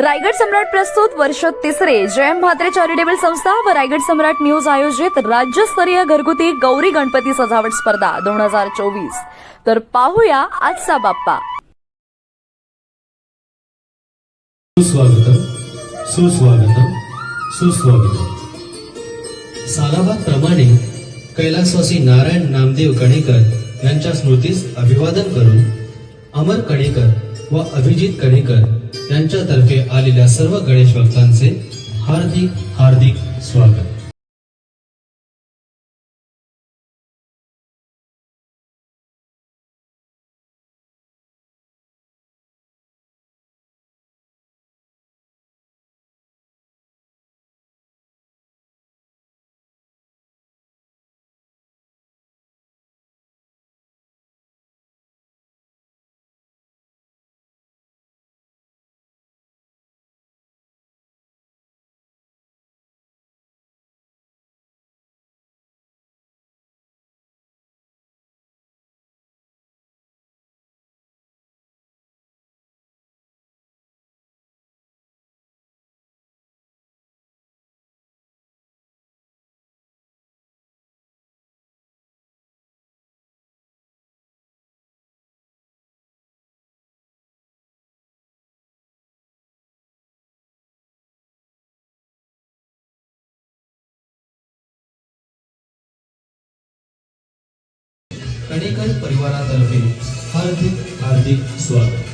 रायगड सम्राट प्रस्तुत वर्ष तिसरे. जयम म्हात्रे चॅरिटेबल संस्था व रायगड सम्राट न्यूज आयोजित राज्यस्तरीय घरगुती गौरी गणपती सजावट स्पर्धा दोन हजार चोवीस. तर पाहूया आजचा बाप्पा. सुस्वागतम सुस्वागतम सुस्वागतम. सालाबादप्रमाणे कैलासवासी नारायण नामदेव कणेकर यांच्या स्मृतीस अभिवादन करून अमर कणेकर व अभिजित कणेकर यांच्यातर्फे आलेल्या सर्व गणेश भक्तांचे हार्दिक हार्दिक स्वागत. कणेकर परिवारातर्फे हार्दिक हार्दिक स्वागत.